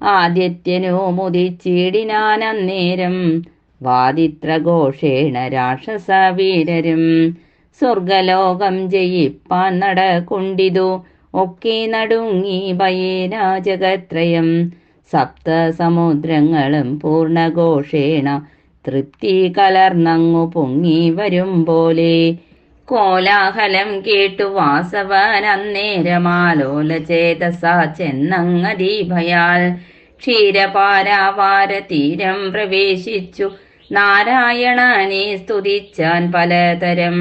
ആദിത്യനു മുതിച്ചിടിനാനന്നേരം വാദിത്രഘോഷേണ രാക്ഷസ വീരരും സ്വർഗലോകം ജയിപ്പാൻ നടക്കൊണ്ടിതു ഒക്കെ നടുങ്ങി ഭയേന ജഗത്രയം സപ്തസമുദ്രങ്ങളും പൂർണഘോഷേണ തൃപ്തി കലർന്നങ്ങു പൊങ്ങി വരും പോലെ കോലാഹലം കേട്ടു വാസവൻ അന്നേരമാലോല ചേതസ ചെന്നങ്ങതീഭയാൽ ക്ഷീരപാരാവാര തീരം പ്രവേശിച്ചു. നാരായണനെ സ്തുതിച്ചാൻ പലതരം.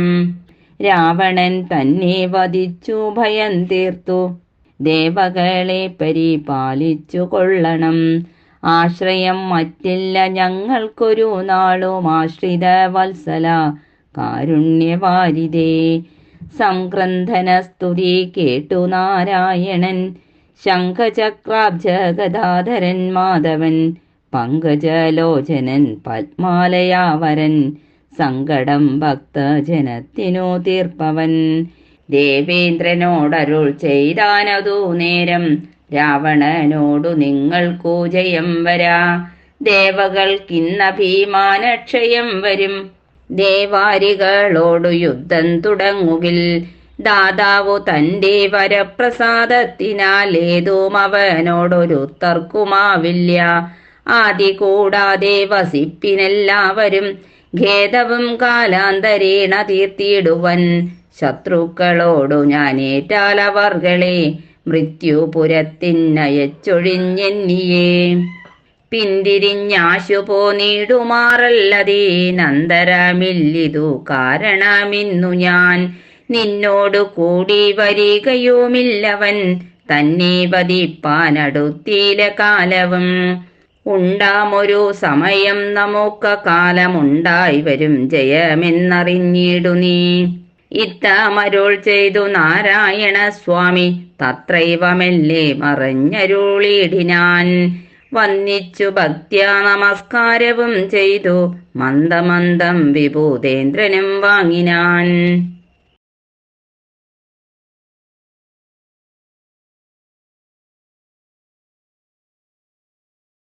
രാവണൻ തന്നെ വധിച്ചു ഭയം തീർത്തു. ദേവകളെ പരിപാലിച്ചു കൊള്ളണം. ആശ്രയം മറ്റില്ല ഞങ്ങൾക്കൊരു നാളും ആശ്രിത വത്സല കാരുണ്യവാരിതേ. സംക്രന്ഥന സ്തുതി കേട്ടു നാരായണൻ. ശംഖചക്രാബ്ജഗദാധരൻ മാധവൻ. പങ്കജലോചനൻ പത്മാലയാവരൻ. സങ്കടം ഭക്തജനത്തിനു തീർപ്പവൻ. ദേവേന്ദ്രനോടരുൾ ചെയ്താനതു നേരം. രാവണനോടു നിങ്ങൾക്കു ജയം വരാ. ദേവകൾക്കിന്ന ഭീമാനക്ഷയം വരും. ദേവാരികളോടു യുദ്ധം തുടങ്ങുകിൽ. ദാതാവു തന്റെ വരപ്രസാദത്തിനാൽ ഏതും അവനോടൊരു തർക്കുമാവില്ല ആദി കൂടാതെ വസിപ്പിനെല്ലാവരും ഖേദവും കാലാന്തരേണ തീർത്തിയിടുവൻ. ശത്രുക്കളോടു ഞാൻ ഏറ്റാലവർഗളെ മൃത്യുപുരത്തിനയച്ചൊഴിഞ്ഞെന്നിയേ പിന്തിരിഞ്ഞാശു പോന്നിടുമാറല്ലതേ നന്ദരമില്ലിതു കാരണമിന്നു ഞാൻ. നിന്നോടു കൂടി വരികയുമില്ലവൻ. തന്നെ വധിപ്പാനടുത്തിയിലെ കാലവും. ഉണ്ടാമൊരു സമയം നമുക്ക് കാലമുണ്ടായി വരും. ജയമെന്നറിഞ്ഞിടു നീ. ഇത്തമരുൾ ചെയ്തു നാരായണ സ്വാമി തത്രൈവമല്ലേ മറഞ്ഞരുളിടിനാൻ വന്നിച്ചു ഭക്ത്യാ നമസ്കാരവും ചെയ്തു മന്ദമന്ദം വിഭൂതേന്ദ്രനും വാങ്ങിനാൻ.